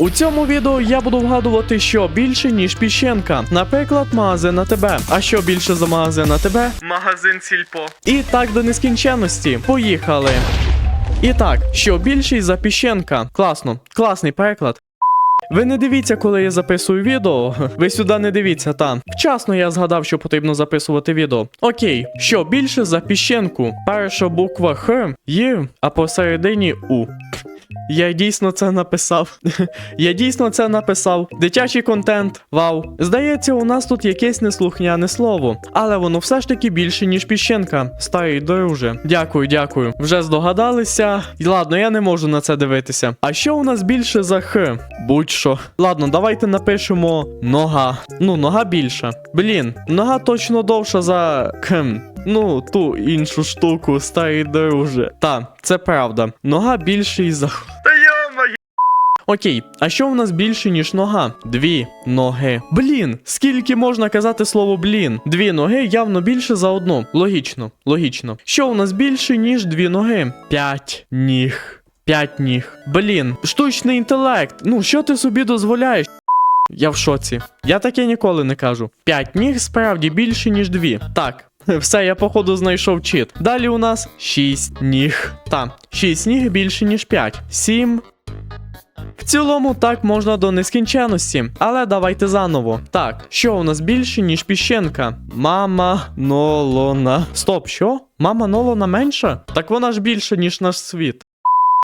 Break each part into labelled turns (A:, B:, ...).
A: У цьому відео я буду вгадувати, що більше, ніж піщенка. Наприклад, магазин на тебе. А що більше за магазин на тебе?
B: Магазин сільпо.
A: І так до нескінченності. Поїхали. І так, що більший за піщенка. Класно, класний переклад. Ви не дивіться, коли я записую відео. Ви сюди не дивіться, та. Вчасно я згадав, що потрібно записувати відео. Окей, що більше за піщенку? Перша буква Х, Й, а посередині У. Я дійсно це написав. Я дійсно це написав. Дитячий контент. Вау. Здається, у нас тут якесь неслухняне слово, але воно все ж таки більше, ніж піщенка. Старий друже. Дякую, дякую. Вже здогадалися. Ладно, я не можу на це дивитися. А що у нас більше за Х? Будь-що. Ладно, давайте напишемо нога. Ну, нога більша. Блін, нога точно довша за кхм. Ну, ту іншу штуку, старий друже. Та, це правда. Нога більший за.
B: Та йома,
A: Окей, а що в нас більше, ніж нога? Дві ноги. Блін, скільки можна казати слово блін? Дві ноги явно більше за одну. Логічно, логічно. Що у нас більше, ніж дві ноги? П'ять ніг. П'ять ніг. Блін, штучний інтелект. Ну, що ти собі дозволяєш? Я в шоці. Я таке ніколи не кажу. П'ять ніг справді більше, ніж дві. Так. Все, я походу знайшов чит. Далі у нас 6 ніг. Та, 6 ніг більше, ніж 5. 7, в цілому так можна до нескінченності, але давайте заново. Так, що у нас більше, ніж піщенка? Мама Нолона. Стоп, що? Мама Нолона менша? Так вона ж більша, ніж наш світ.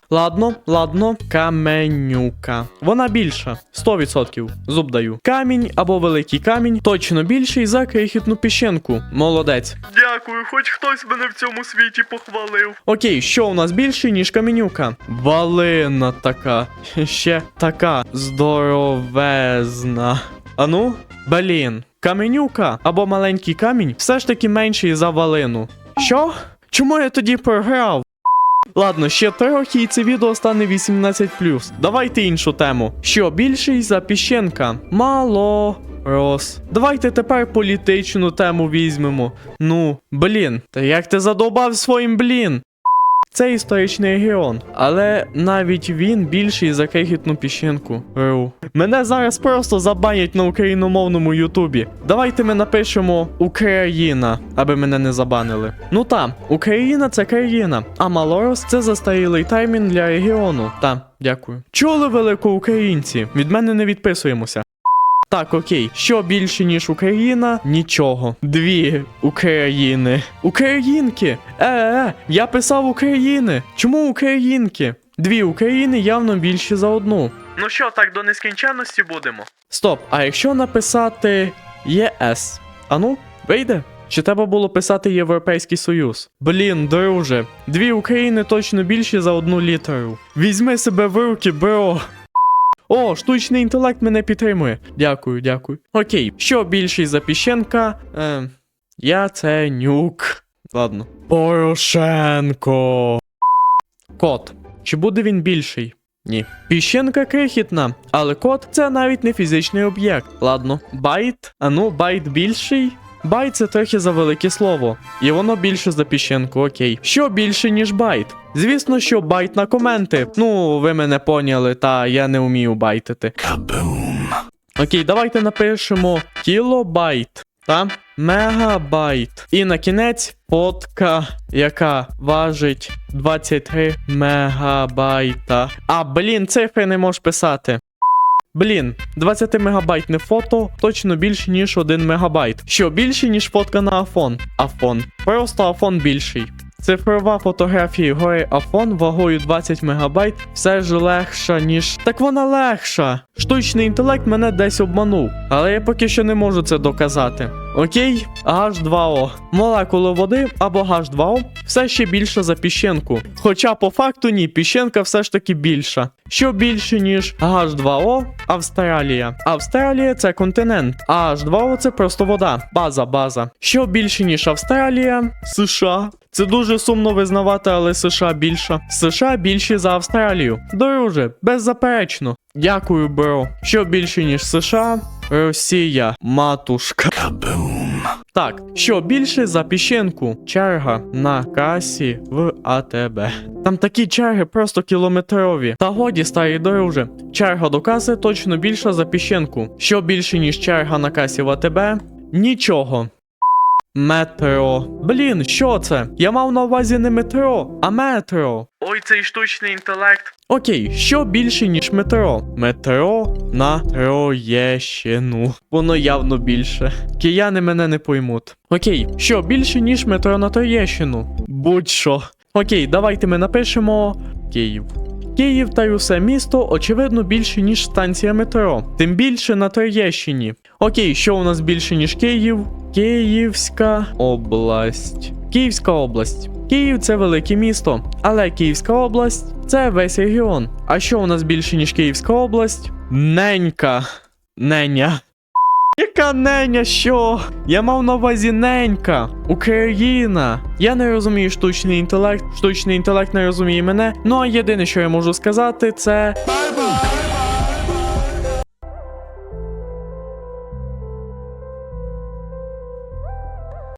A: Ладно, ладно, каменюка. Вона більша. 100%. Зуб даю. Камінь або великий камінь точно більший за крихітну піщенку. Молодець.
B: дякую, хоч хтось мене в цьому світі похвалив.
A: Окей, що у нас більше, ніж каменюка? Валина така. Ще така здоровезна. Ану, блін, каменюка або маленький камінь все ж таки менший за валину. Що? Чому я тоді програв? Ладно, ще трохи і це відео стане 18. Давайте іншу тему. Що більший за піщенка? Мало. Рос. Давайте тепер політичну тему візьмемо. Ну, блін, та як ти задовбав своїм блін? Це історичний регіон, але навіть він більший за крихітну піщинку. Ру. Мене зараз просто забанять на україномовному Ютубі. Давайте ми напишемо Україна, аби мене не забанили. Ну та, Україна це країна, а Малорос це застарілий термін для регіону. Та, дякую. Чули великоукраїнці? Від мене не відписуємося. Так, окей, що більше, ніж Україна? Нічого. Дві України. Українки! Е-е, я писав України. Чому українки? Дві України явно більші за одну.
B: Ну що, так до нескінченності будемо?
A: Стоп, а якщо написати ЄС? Ану, вийде? Чи треба було писати Європейський Союз? Блін, друже, дві України точно більші за одну літеру. Візьми себе в руки, бро. О, штучний інтелект мене підтримує. Дякую, дякую. Окей, що більший за піщенка? Е, я це нюк. Ладно. Порошенко. Кот. Чи буде він більший? Ні. Піщенка крихітна, але код це навіть не фізичний об'єкт. Ладно, байт. А ну, байт більший. Байт це трохи за велике слово, і воно більше за піщенку, окей. Що більше, ніж байт? Звісно, що байт на коменти. Ну, ви мене поняли, та я не вмію байтити. Кабум. Окей, давайте напишемо кілобайт та мегабайт. І на кінець фотка, яка важить 23 мегабайта. А, блін, цифри не можеш писати. Блін, 20 мегабайтне фото точно більше, ніж 1 мегабайт. Що більше, ніж фотка на Афон? Афон. Просто Афон більший. Цифрова фотографія гори Афон вагою 20 мегабайт все ж легша, ніж. Так вона легша. Штучний інтелект мене десь обманув, але я поки що не можу це доказати. Окей, H2O. Молекула води або H2O все ще більше за піщенку. Хоча по факту ні, піщенка все ж таки більша. Що більше, ніж H2O, Австралія. Австралія це континент, а H2O це просто вода. База, база. Що більше, ніж Австралія? США. Це дуже сумно визнавати, але США більша. США більші за Австралію. Друже, беззаперечно. Дякую, бро. Що більше, ніж США? Росія, матушка. Так, що більше за піщенку? Черга на касі в АТБ. Там такі черги просто кілометрові. Та годі, старі друже. Черга до каси точно більша за піщенку. Що більше, ніж черга на касі в АТБ? Нічого. Метро. Блін, що це? Я мав на увазі не метро, а метро.
B: Ой, цей штучний інтелект.
A: Окей, що більше, ніж метро? Метро на Троєщину. Воно явно більше. Кияни мене не поймуть. Окей, що більше, ніж метро на Троєщину? Будь-що. Окей, давайте ми напишемо Київ. Київ та й усе місто, очевидно, більше, ніж станція метро. Тим більше на Троєщині. Окей, що у нас більше, ніж Київ? Київська область. Київська область. Київ це велике місто, але Київська область це весь регіон. А що у нас більше, ніж Київська область? Ненька. Неня. Яка неня, що? Я мав на увазі ненька. Україна. Я не розумію штучний інтелект, штучний інтелект не розуміє мене. Ну а єдине, що я можу сказати, це.